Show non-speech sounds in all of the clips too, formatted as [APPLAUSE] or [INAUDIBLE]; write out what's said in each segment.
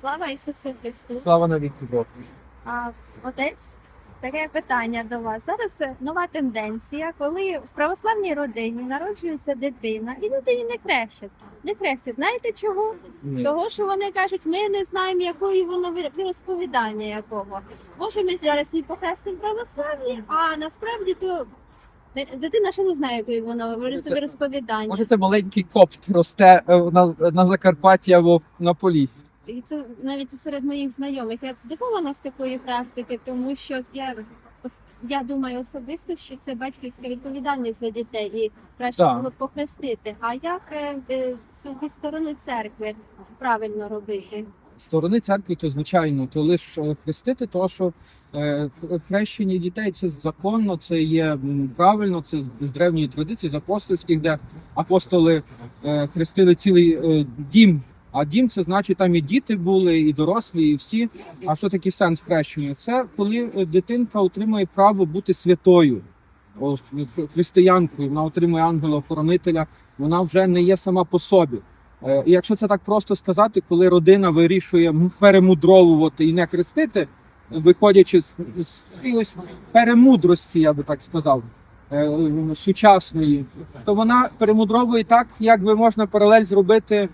Слава Ісусу Христу! Слава навіки Богу. А, отець, таке питання до вас. Зараз е, нова тенденція, коли в православній родині народжується дитина, і люди її не хрещать. Не хрестять. Знаєте чого? Ні. Того, що вони кажуть, ми не знаємо, якої воно віросповідання якого. Може, ми зараз її похрестимо православні, а насправді то ди- дитина ще не знає, якої воно Може, це- віросповідання. Може, це маленький копт росте е, на, на Закарпатті або на Поліссі. І це навіть серед моїх знайомих. Я здивована з такої практики, тому що я, я думаю особисто, що це батьківська відповідальність за дітей і краще Так. було б похрестити. А як е, е, зі сторони церкви правильно робити? Сторони церкви, то звичайно, то лише хрестити, тому що е, хрещення дітей це законно, це є правильно, це з з древньої традиції, з апостольських, де апостоли е, хрестили цілий е, дім. А дім це значить там і діти були, і дорослі, і всі. А що такий сенс хрещення? Це коли е, дитинка отримує право бути святою, християнкою, вона отримує ангела-охоронителя, вона вже не є сама по собі. Е, І якщо це так просто сказати, коли родина вирішує перемудровувати і не хрестити, виходячи з, якоїсь перемудрості, я би так сказав, е, сучасної, то вона перемудровує так, як би можна паралель зробити, е,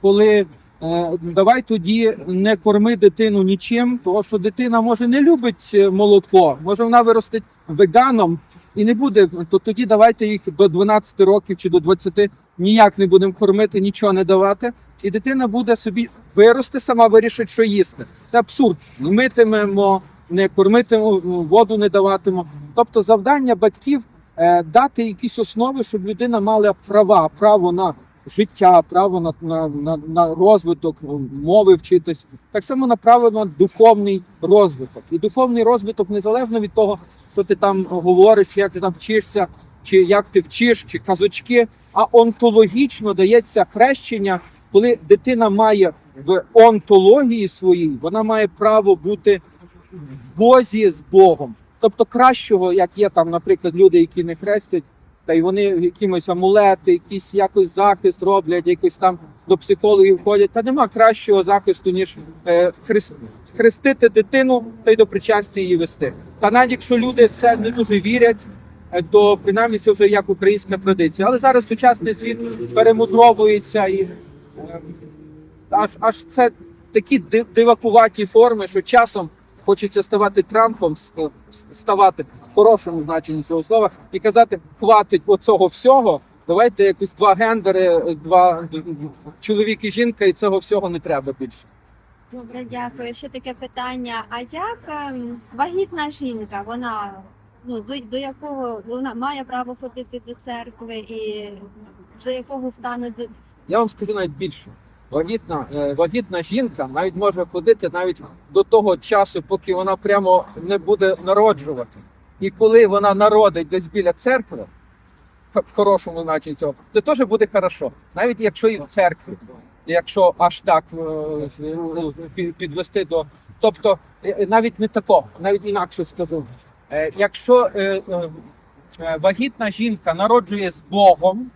коли е, давай тоді не корми дитину нічим, тому що дитина може не любить е, молоко, може вона виросте веганом і не буде, то тоді давайте їх до 12 років чи до 20 ніяк не будемо кормити, нічого не давати. І дитина буде собі вирости, сама вирішить, що їсти. Це абсурд. Митимемо, не кормитимо, воду не даватимо. Тобто завдання батьків е, дати якісь основи, щоб людина мала права, право на життя, право на, на, на, на розвиток, мови вчитись. Так само на право на духовний розвиток. І духовний розвиток незалежно від того, що ти там говориш, як ти там вчишся, чи як ти вчиш, чи казочки, а онтологічно дається хрещення, коли дитина має в онтології своїй, вона має право бути в Бозі з Богом. Тобто кращого, як є там, наприклад, люди, які не хрестять, та й вони якимось амулети, якийсь якось захист роблять, якось там до психологів ходять. Та нема кращого захисту, ніж е, хрест, хрестити дитину та й до причастя її вести. Та навіть якщо люди в це не дуже вірять, е, то принаймні це вже як українська традиція. Але зараз сучасний світ перемудровується і е, аж аж це такі дивакуваті форми, що часом хочеться ставати Трампом, с- ставати хорошому значенні цього слова, і казати, хватить оцього всього. Давайте якось два гендери, два чоловік і жінка, і цього всього не треба більше. Добре, дякую. Ще таке питання. А як ем, вагітна жінка, вона ну до, до якого вона має право ходити до церкви і до якого стану до Я вам скажу навіть більше. Вагітна, е, вагітна жінка навіть може ходити навіть до того часу, поки вона прямо не буде народжувати. І коли вона народить десь біля церкви, в хорошому значенні цього, це теж буде хорошо. Навіть якщо і в церкві, якщо аж так е, підвести до. Тобто, е, навіть не такого, навіть інакше скажу. Е, Якщо е, е, е, вагітна жінка народжує з Богом,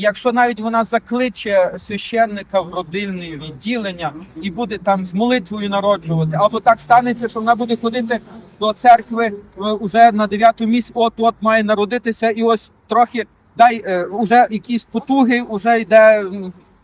Якщо навіть вона закличе священника в родинне відділення і буде там з молитвою народжувати, або так станеться, що вона буде ходити до церкви е, уже на дев'яту місць, от от має народитися, і ось трохи дай е, уже якісь потуги, вже йде,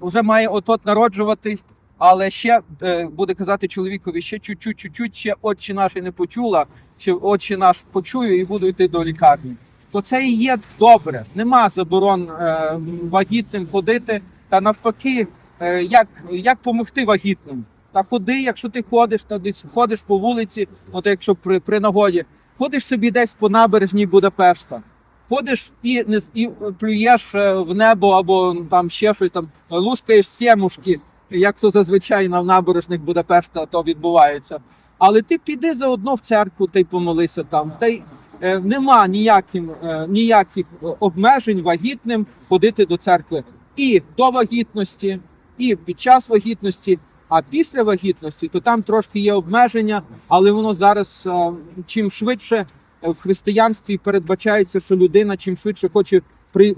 вже має от от народжувати. Але ще е, буде казати чоловікові ще чуть-чуть, чуть-чуть, ще отче наш не почула, ще отче наш почую і буду йти до лікарні то це і є добре. Нема заборон е, вагітним ходити. Та навпаки, е, як, як помогти вагітним? Та ходи, якщо ти ходиш, та десь ходиш по вулиці, от якщо при, при нагоді, ходиш собі десь по набережній Будапешта. Ходиш і не і плюєш е, в небо або там ще щось там лускаєш сімушки, як то зазвичай на набережних Будапешта то відбувається. Але ти піди заодно в церкву та й помолися там. Та й нема ніяким, е, ніяких е, обмежень вагітним ходити до церкви і до вагітності, і під час вагітності. А після вагітності, то там трошки є обмеження, але воно зараз е, чим швидше е, в християнстві передбачається, що людина чим швидше хоче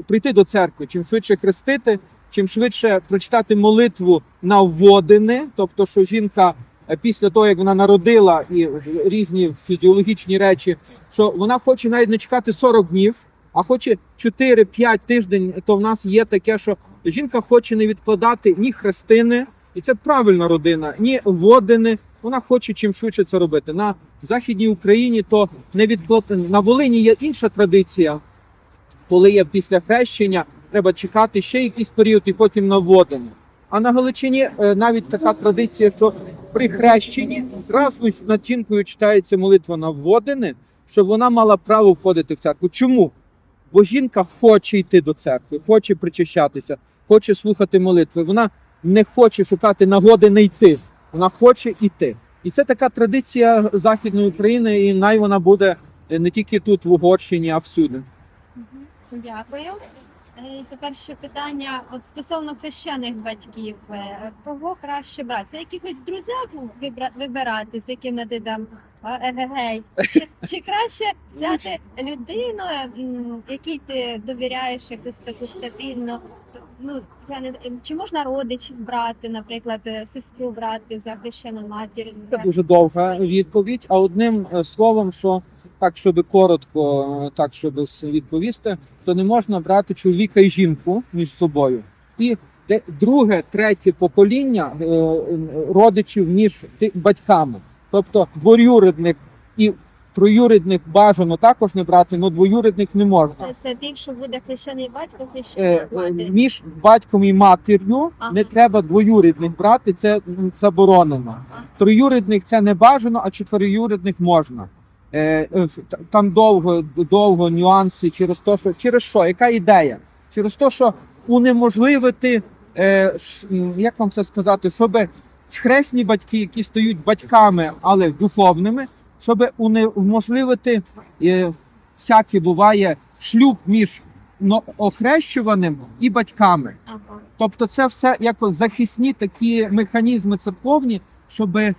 прийти до церкви, чим швидше хрестити, чим швидше прочитати молитву на вводини, тобто, що жінка е, після того, як вона народила і різні фізіологічні речі, що вона хоче навіть не чекати 40 днів, а хоче 4-5 тиждень, то в нас є таке, що жінка хоче не відкладати ні хрестини, і це правильна родина, ні водини. Вона хоче чим швидше це робити. На Західній Україні то не відклад... на Волині є інша традиція, коли є після хрещення, треба чекати ще якийсь період і потім на водину. А на Галичині е, навіть така традиція, що при хрещенні зразу ж над жінкою читається молитва на вводини, щоб вона мала право входити в церкву. Чому? Бо жінка хоче йти до церкви, хоче причащатися, хоче слухати молитви. Вона не хоче шукати нагоди не йти. Вона хоче йти. І це така традиція Західної України, і най вона буде е, не тільки тут, в Угорщині, а всюди. Дякую. Е, Тепер ще питання от стосовно хрещених батьків. Е, Кого краще брати? Це якихось друзяк вибирати, з якими ти там егегей? Чи, чи краще взяти людину, якій ти довіряєш якусь таку стабільну? Ну я не чи можна родичів брати, наприклад, е, сестру брати за хрещену матір? Це дуже довга відповідь. А одним словом, що так, щоб коротко, е, так щоб відповісти, то не можна брати чоловіка і жінку між собою. І друге, третє покоління е, е, родичів між батьками. Тобто двоюрідник і троюрідник бажано також не брати, але двоюрідник не можна. Це, це ті, що буде хрещений батько, хрещена е, мати. між батьком і матір'ю Ага. не треба двоюрідних брати, це заборонено. Ага. Троюрідних це не бажано, а четвероюрідних можна. Е, е, там довго, довго нюанси через те, що через що, яка ідея? Через те, що унеможливити, е, як вам це сказати, щоб хресні батьки, які стають батьками, але духовними, щоб унеможливити всяке буває шлюб між охрещуваним і батьками. Тобто, це все якось захисні такі механізми церковні, щоб е,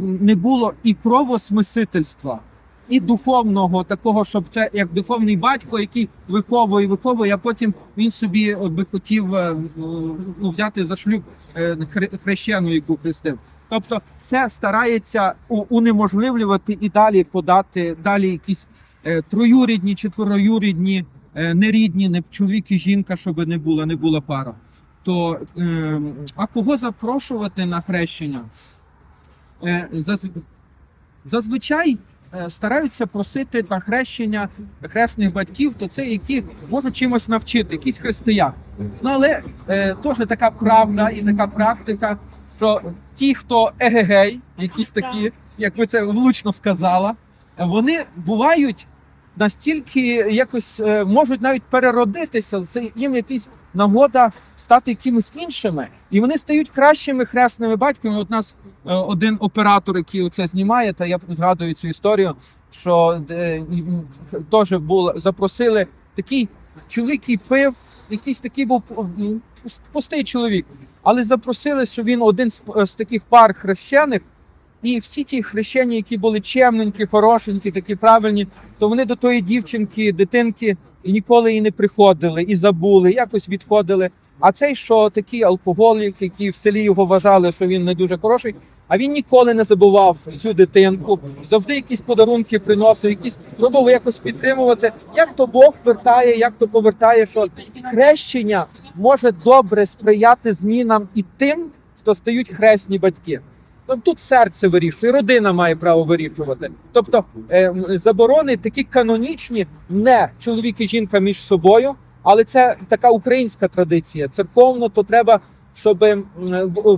не було і кровосмисительства, і духовного такого, щоб це як духовний батько, який виховує, виховує, а потім він собі би хотів е, ну, взяти за шлюб е, хрещену, яку хрестив. Тобто, це старається унеможливлювати і далі подати далі якісь е, троюрідні, четвероюрідні, е, нерідні, не чоловік і жінка, щоб не була, не була пара. То е, а кого запрошувати на хрещення? Е, заз- зазвичай е, стараються просити на хрещення хресних батьків, то це які можуть чимось навчити, якісь християн. Ну але е, теж така правда і така практика, що ті, хто егегей, якісь такі, як ви це влучно сказала, вони бувають настільки якось можуть навіть переродитися. Це їм якась нагода стати якимись іншими, і вони стають кращими хресними батьками. От нас е, один оператор, який це знімає, та я згадую цю історію, що е, теж було запросили такий чоловік, який пив, якийсь такий був пустий чоловік, але запросили, що він один з таких пар хрещених. І всі ті хрещені, які були чемненькі, хорошенькі, такі правильні, то вони до тої дівчинки, дитинки і ніколи і не приходили, і забули, якось відходили. А цей, що такий алкоголік, який в селі його вважали, що він не дуже хороший, а він ніколи не забував цю дитинку, завжди якісь подарунки приносив, якісь пробував якось підтримувати. Як то Бог вертає, як то повертає, що хрещення може добре сприяти змінам і тим, хто стають хресні батьки. Ну, тут серце вирішує, родина має право вирішувати. Тобто е, заборони такі канонічні, не чоловік і жінка між собою, але це така українська традиція. Церковно то треба, щоб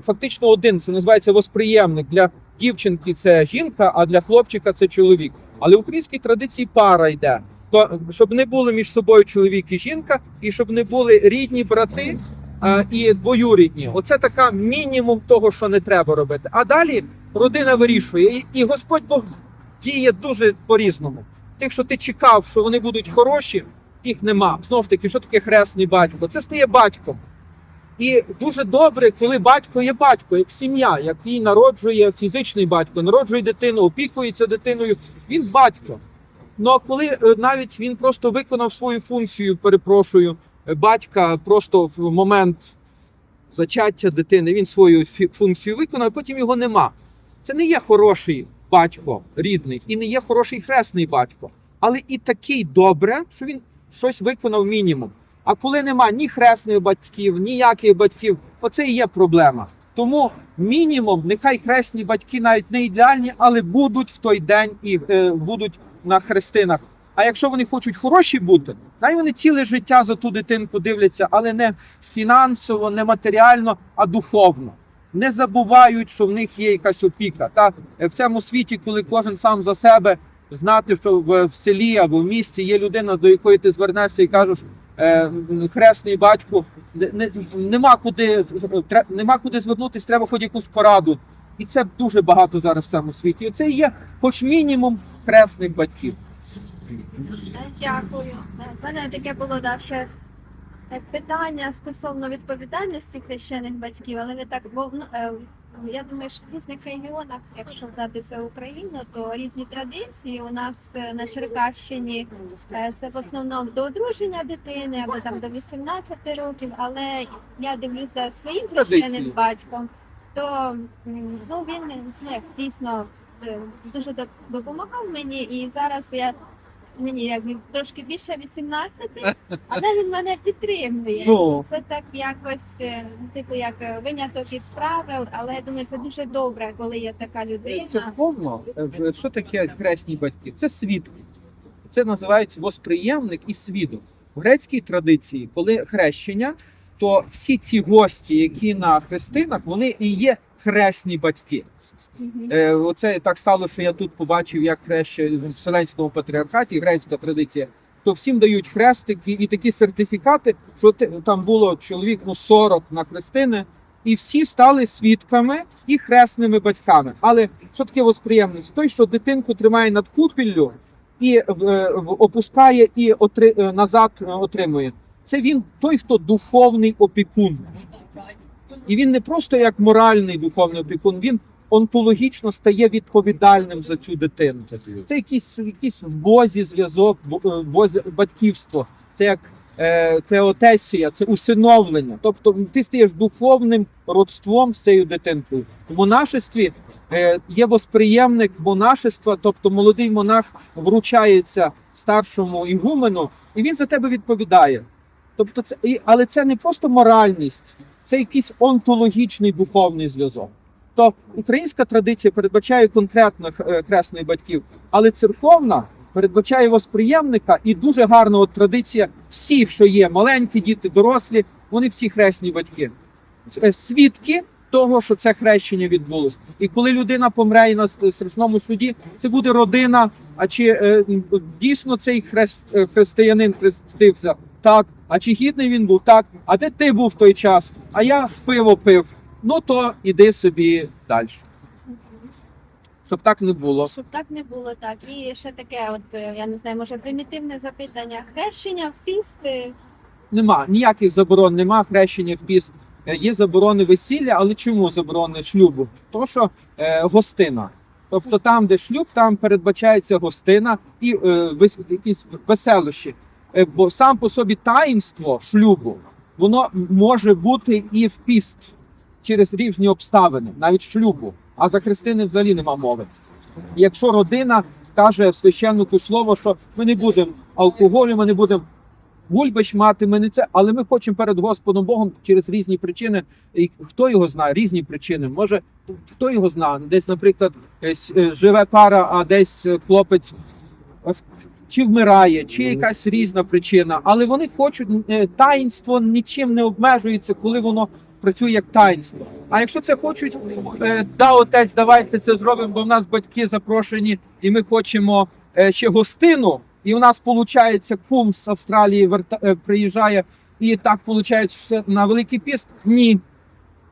фактично один це називається восприємник. Для дівчинки це жінка, а для хлопчика це чоловік. Але в українській традиції пара йде. То щоб не було між собою чоловік і жінка, і щоб не були рідні брати, і двоюрідні. Оце така мінімум того, що не треба робити. А далі родина вирішує, і, Господь Бог діє дуже по-різному. Тих, що ти чекав, що вони будуть хороші, їх нема. Знов таки, що таке хресний батько? Це стає батьком. І дуже добре, коли батько є батько, як сім'я, який народжує фізичний батько, народжує дитину, опікується дитиною. Він батько. Ну а коли е, навіть він просто виконав свою функцію, перепрошую, батька просто в момент зачаття дитини він свою функцію виконав, потім його нема. Це не є хороший батько рідний і не є хороший хресний батько. Але і такий добре, що він щось виконав мінімум. А коли нема ні хресних батьків, ніяких батьків, оце і є проблема. Тому мінімум, нехай хресні батьки навіть не ідеальні, але будуть в той день і е, будуть на хрестинах. А якщо вони хочуть хороші бути, най вони ціле життя за ту дитинку дивляться, але не фінансово, не матеріально, а духовно. Не забувають, що в них є якась опіка. Та е, в цьому світі, коли кожен сам за себе знати, що в, селі або в місті є людина, до якої ти звернешся і кажеш, е, хресний батько, не, не- нема куди нема куди звернутися, треба хоч якусь пораду. І це дуже багато зараз в цьому світі. І є, хоч мінімум, хресних батьків. Дякую. В мене таке було да, ще е, питання стосовно відповідальності хрещених батьків, але ви так ну, е, я думаю, що в різних регіонах, якщо взяти це Україну, то різні традиції. У нас е, на Черкащині це в основному до одруження дитини або там до 18 років. Але я дивлюся за своїм хрещеним батьком, то ну він ну, дійсно дуже допомагав мені, і зараз я мені як трошки більше 18, [LAUGHS] але він мене підтримує. Ну. Це так якось, е, типу, як е, виняток із правил, але я думаю, це дуже добре, коли є така людина. Церковно, е, що таке хресні батьки? Це свідки. Це називається восприємник і свідок. В грецькій традиції, коли хрещення, то всі ці гості, які на хрестинах, вони і є хресні батьки. Е, оце так стало, що я тут побачив, як хреще в Вселенському патріархаті, грецька традиція. То всім дають хрестики і такі сертифікати, що там було чоловік ну 40 на хрестини, і всі стали свідками і хресними батьками. Але що таке восприємність? Той, що дитинку тримає над купіллю і е, в- опускає і отри, е, назад е, отримує. Це він той, хто духовний опікун. І він не просто як моральний духовний опікун, він онтологічно стає відповідальним за цю дитину. Це якийсь, якийсь в Бозі зв'язок, е, Бозі, батьківство. Це як е, теотесія, це усиновлення. Тобто ти стаєш духовним родством з цією дитинкою. В монашестві е, є восприємник монашества, тобто молодий монах вручається старшому ігумену, і він за тебе відповідає. Тобто, це але це не просто моральність, це якийсь онтологічний духовний зв'язок. То українська традиція передбачає конкретно е, хресних батьків, але церковна передбачає восприємника і дуже гарна от традиція всіх, що є маленькі діти, дорослі, вони всі хресні батьки, Е, свідки того, що це хрещення відбулось. І коли людина помре на страшному суді, це буде родина. А чи е, дійсно цей хрест, християнин хрестився? Так. А чи гідний він був? Так. А де ти був в той час? А я пиво пив. Ну то іди собі далі. Щоб так не було. Щоб так не було так. І ще таке, от е, я не знаю, може примітивне запитання. Хрещення в піст. е, Нема ніяких заборон, нема хрещення в піст. Е, Є заборони весілля, але чому заборони шлюбу? Тому що е, гостина. Тобто там, де шлюб, там передбачається гостина і е, вес- якісь веселощі. Е, бо сам по собі таїнство шлюбу, воно може бути і в піст через різні обставини, навіть шлюбу. А за хрестини взагалі нема мови. Якщо родина каже священнику слово, що ми не будемо алкоголю, ми не будемо гульбищ мати, ми не це, але ми хочемо перед Господом Богом через різні причини. І хто його знає, різні причини. Може, хто його знає? Десь, наприклад, е, е, живе пара, а десь е, хлопець чи вмирає, чи якась різна причина. Але вони хочуть е, таїнство нічим не обмежується, коли воно працює як таїнство. А якщо це хочуть, е, да, отець, давайте це зробимо, бо в нас батьки запрошені, і ми хочемо е, ще гостину. І у нас виходить, кум з Австралії приїжджає, і так виходить все на Великий Піст. Ні.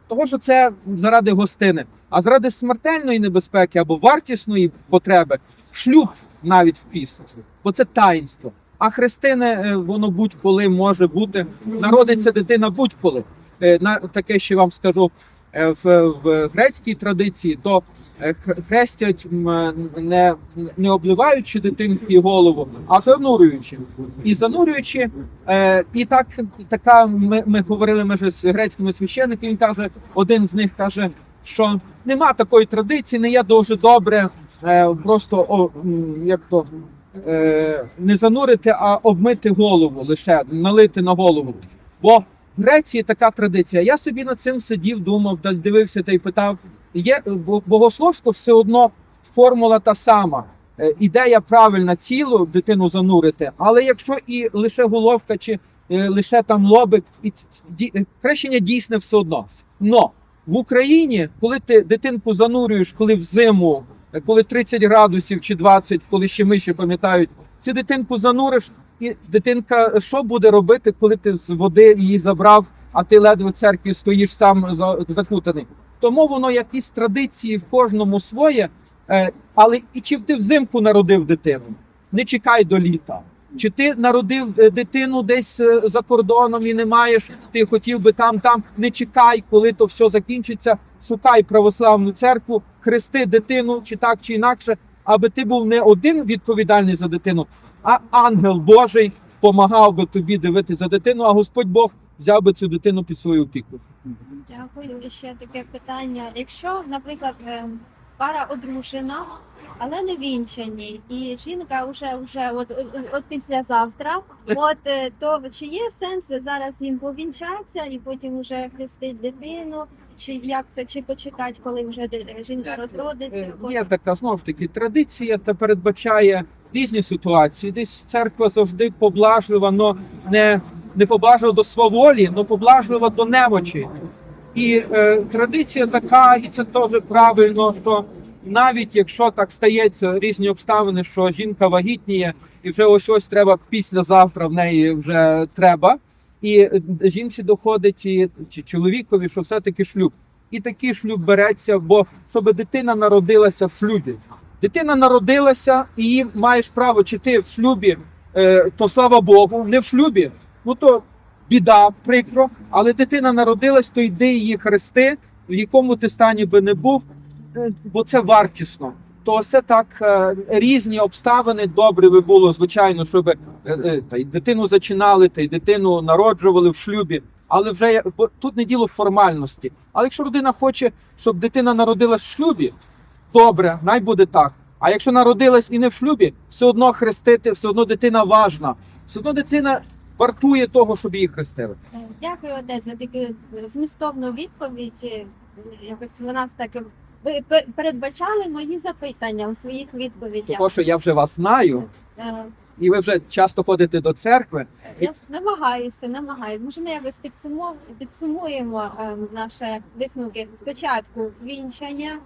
Того, що це заради гостини. А заради смертельної небезпеки або вартісної потреби шлюб навіть в піст, бо це таїнство. А хрестини е, воно будь-коли може бути. Народиться дитина будь-коли. Е, На таке ще вам скажу е, в, в грецькій традиції, то хрестять не, не обливаючи дитинки голову, а занурюючи. І занурюючи, і так така ми, ми говорили ми з грецькими священниками. Він каже, один з них каже, що нема такої традиції, не є дуже добре просто о, як то е, не занурити, а обмити голову лише налити на голову. Бо в Греції така традиція. Я собі над цим сидів, думав, дивився та й питав. Є бо- богословсько все одно формула та сама. Е, Ідея правильна цілу дитину занурити, але якщо і лише головка чи е, лише там лобик, і е, хрещення дійсне все одно. Но в Україні, коли ти дитинку занурюєш, коли взиму, е, коли 30 градусів чи 20, коли ще ми ще пам'ятають, цю дитинку зануриш, і дитинка що буде робити, коли ти з води її забрав, а ти ледве в церкві стоїш сам закутаний. Тому воно якісь традиції в кожному своє. Е, Але і чи ти взимку народив дитину? Не чекай до літа. Чи ти народив е, дитину десь е, за кордоном і не маєш, ти хотів би там, там. Не чекай, коли то все закінчиться. Шукай православну церкву, хрести дитину, чи так, чи інакше, аби ти був не один відповідальний за дитину, а ангел Божий помагав би тобі дивити за дитину, а Господь Бог взяв би цю дитину під свою опіку. Дякую. І ще таке питання. Якщо, наприклад, е, пара одружена, але не вінчані, і жінка вже вже от, от, от, післязавтра, от е, то чи є сенс зараз їм повінчатися і потім вже хрестить дитину? Чи як це, чи почекати, коли вже жінка розродиться? Е, Є потім? така знову ж таки традиція та передбачає різні ситуації. Десь церква завжди поблажлива, но не, не поблажлива до сваволі, але поблажлива до немочі. І е, традиція така, і це теж правильно, що навіть якщо так стається різні обставини, що жінка вагітніє, і вже ось ось треба післязавтра в неї вже треба. І жінці доходить і, чи чоловікові, що все-таки шлюб. І такий шлюб береться, бо щоб дитина народилася в шлюбі. Дитина народилася, і її маєш право, чи ти в шлюбі, е, то слава Богу, не в шлюбі, ну то біда, прикро, але дитина народилась, то йди її хрести, в якому ти стані би не був, бо це вартісно. То все так е, різні обставини добре би було, звичайно, щоб е, е, та й дитину зачинали, та й дитину народжували в шлюбі. Але вже бо тут не діло формальності. Але якщо родина хоче, щоб дитина народилась в шлюбі, добре, най буде так. А якщо народилась і не в шлюбі, все одно хрестити, все одно дитина важна, все одно дитина вартує того, щоб її хрестили. Дякую, отець, за таку змістовну відповідь. Якось ви нас так ви передбачали мої запитання у своїх відповідях. Тому що я вже вас знаю, Е, і ви вже часто ходите до церкви. Я намагаюся, намагаюся. Може, ми якось підсумов... підсумуємо е, наші висновки спочатку вінчання,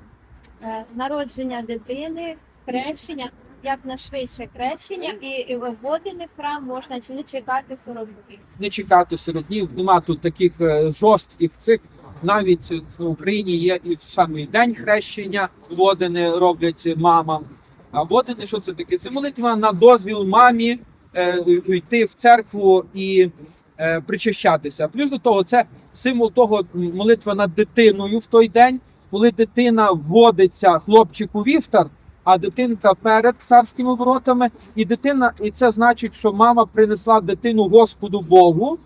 е, народження дитини, хрещення, як на швидше хрещення і, і вводини в храм можна чи не чекати 40 днів. не чекати 40 днів. Нема тут таких е, жорстких цих. Навіть в Україні є і в самий день хрещення водини роблять мамам. А водини, що це таке? Це молитва на дозвіл мамі е, йти в церкву і е, причащатися. Плюс до того, це символ того молитва над дитиною в той день, коли дитина вводиться хлопчику вівтар, а дитинка перед царськими воротами, і дитина, і це значить, що мама принесла дитину Господу Богу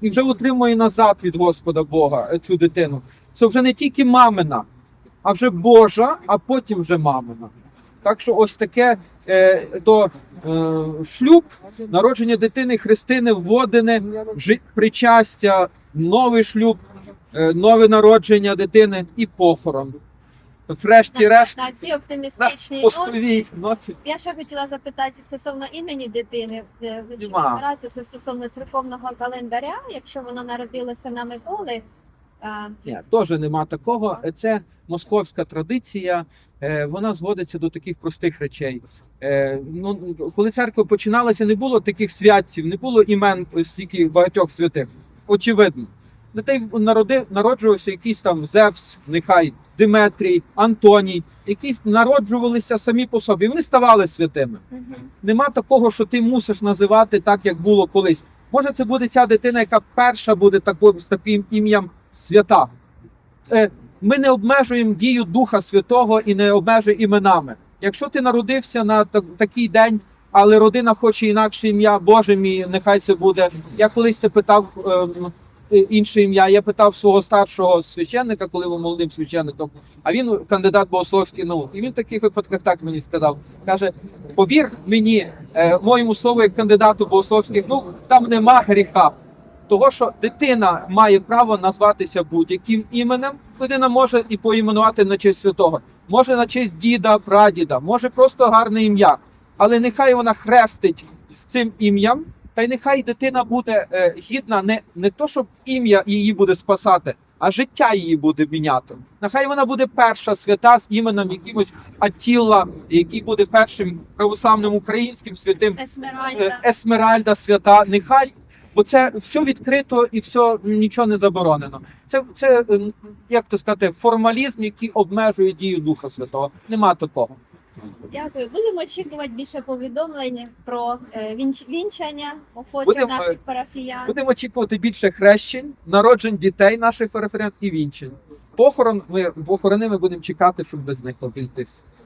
і вже отримує назад від Господа Бога е, цю дитину. Це вже не тільки мамина, а вже Божа, а потім вже мамина. Так що ось таке е, то е, шлюб, народження дитини, хрестини, вводини, причастя, новий шлюб, е, нове народження дитини і похорон. Врешті-решт, На цій оптимістичній постовій ноці. я ще хотіла запитати стосовно імені дитини. Е, Ви чи Нема. вибирати це стосовно церковного календаря, якщо воно народилося на Миколи. Ні, теж нема такого. Це московська традиція. е, Вона зводиться до таких простих речей. Е, Ну, коли церква починалася, не було таких святців, не було імен стільки багатьох святих. Очевидно. Дітей народив, народжувався якийсь там Зевс, нехай Диметрій, Антоній, якісь народжувалися самі по собі. Вони ставали святими. Нема такого, що ти мусиш називати так, як було колись. Може, це буде ця дитина, яка перша буде тако, з таким ім'ям свята. Е, ми не обмежуємо дію Духа Святого і не обмежуємо іменами. Якщо ти народився на такий день, але родина хоче інакше ім'я, Боже мій, нехай це буде. Я колись це питав ем, інше ім'я. Я питав свого старшого священника, коли був молодим священником, а він кандидат богословських наук. І він в таких випадках так мені сказав: каже: повір мені, е, моєму слову, як кандидату богословських наук, там нема гріха. Того, що дитина має право назватися будь-яким іменем, людина може і поіменувати на честь святого, може на честь діда, прадіда, може просто гарне ім'я. Але нехай вона хрестить з цим ім'ям, та й нехай дитина буде е, гідна не, не то, щоб ім'я її буде спасати, а життя її буде міняти. Нехай вона буде перша свята з іменем якимось Аттіла, який буде першим православним українським святим Есмеральда. Е, Есмеральда свята, нехай, бо це все відкрито і все нічого не заборонено. Це, це ем, як то сказати, формалізм, який обмежує дію Духа Святого. Нема такого. Дякую. Будемо очікувати більше повідомлень про е, вінч- вінчання охочих Будемо, наших е, парафіян. Будемо очікувати більше хрещень, народжень дітей наших референт і вінчень. Похорон ми похорони ми будемо чекати, щоб без них обійтись.